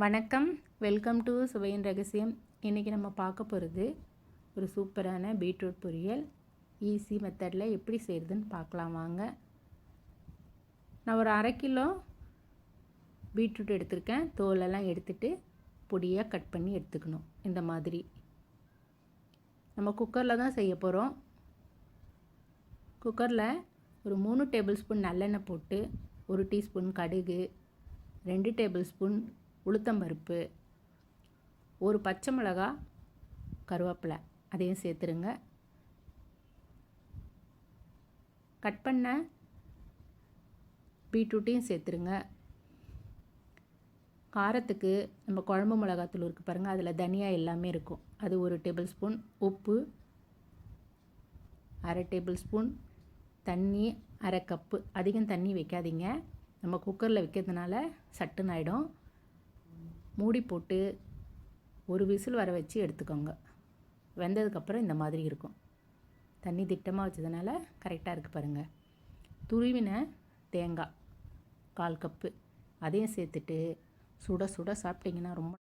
வணக்கம். Welcome to சுவையின் ரகசியம். இன்றைக்கி நம்ம பார்க்க போகிறது ஒரு சூப்பரான பீட்ரூட் பொரியல். ஈஸி மெத்தடில் எப்படி செய்கிறதுன்னு பார்க்கலாம் வாங்க. நான் ஒரு அரை கிலோ பீட்ரூட் எடுத்திருக்கேன். தோலெல்லாம் எடுத்துட்டு பொடியாக கட் பண்ணி எடுத்துக்கணும். இந்த மாதிரி. நம்ம குக்கரில் தான் செய்ய போகிறோம் குக்கரில் ஒரு மூணு டேபிள் ஸ்பூன் நல்லெண்ணெய் போட்டு ஒரு டீஸ்பூன் கடுகு ரெண்டு டேபிள் ஸ்பூன் உளுத்தம்பருப்பு ஒரு பச்சை மிளகா கருவேப்பிலை. அதையும் சேர்த்துருங்க. கட் பண்ண பீட்ரூட்டையும் சேர்த்துருங்க. காரத்துக்கு நம்ம குழம்பு மிளகாத்தூள் இருக்குது பாருங்கள் அதில் தனியாக எல்லாமே இருக்கும். அது ஒரு டேபிள் ஸ்பூன் உப்பு அரை டேபிள் ஸ்பூன் தண்ணி அரை கப்பு. அதிகம் தண்ணி வைக்காதீங்க. நம்ம குக்கரில் வைக்கிறதுனால சட்டுன்னு ஆகிடும் மூடி போட்டு ஒரு விசில் வர வச்சு எடுத்துக்கோங்க. வெந்ததுக்கப்புறம் இந்த மாதிரி இருக்கும். தண்ணி திட்டமாக வச்சதுனால கரெக்டாக இருக்குது பாருங்கள் துருவின தேங்காய் கால் கப்பு அதையும் சேர்த்துட்டு சுட சுட சாப்பிட்டிங்கன்னா ரொம்ப